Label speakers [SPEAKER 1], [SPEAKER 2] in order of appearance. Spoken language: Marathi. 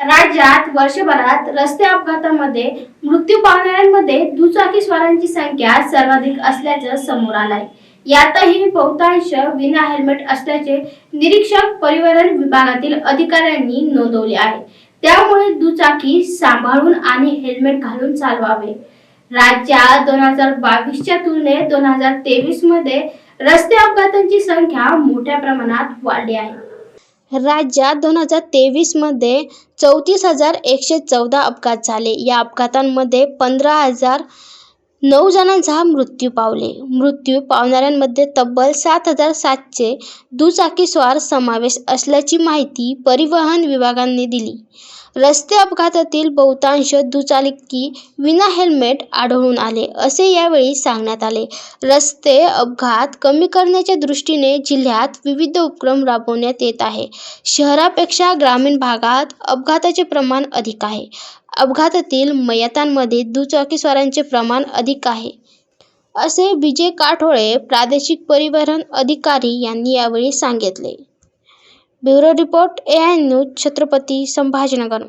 [SPEAKER 1] राज्यात वर्षभरात रस्ते अपघातामध्ये मृत्यू पावणाऱ्यांमध्ये दुचाकीस्वारांची संख्या सर्वाधिक असल्याचं समोर आलंय. यातही बहुतांश विना हेल्मेट असल्याचे निरीक्षक परिवहन विभागातील अधिकाऱ्यांनी नोंदवले आहे. त्यामुळे दुचाकी सांभाळून आणि हेल्मेट घालून चालवावे. राज्यात दोन हजार बावीसच्या तुलनेत दोन हजार तेवीसमध्ये रस्ते अपघातांची संख्या मोठ्या प्रमाणात वाढली आहे. राज्यात दोन हजार तेवीसमध्ये चौतीस हजार एकशे चौदा अपघात झाले. या अपघातांमध्ये पंधरा हजार नऊ जणांचा मृत्यू पावले. मृत्यू पावणाऱ्यांमध्ये तब्बल सात हजार सातशे दुचाकीस्वार समावेश असल्याची माहिती परिवहन विभागाने दिली. रस्ते अपघातातील बहुतांश दुचाकी विना हेल्मेट आढळून आले असे यावेळी सांगण्यात आले. रस्ते अपघात कमी करण्याच्या दृष्टीने जिल्ह्यात विविध उपक्रम राबवण्यात येत आहे. शहरापेक्षा ग्रामीण भागात अपघाताचे प्रमाण अधिक आहे. अपघातातील मयतांमध्ये दुचाकीस्वारांचे प्रमाण अधिक आहे. असे विजय काठोळे प्रादेशिक परिवहन अधिकारी यांनी यावेळी सांगितले. Bureau report A I news Chhatrapati Sambhajinagar.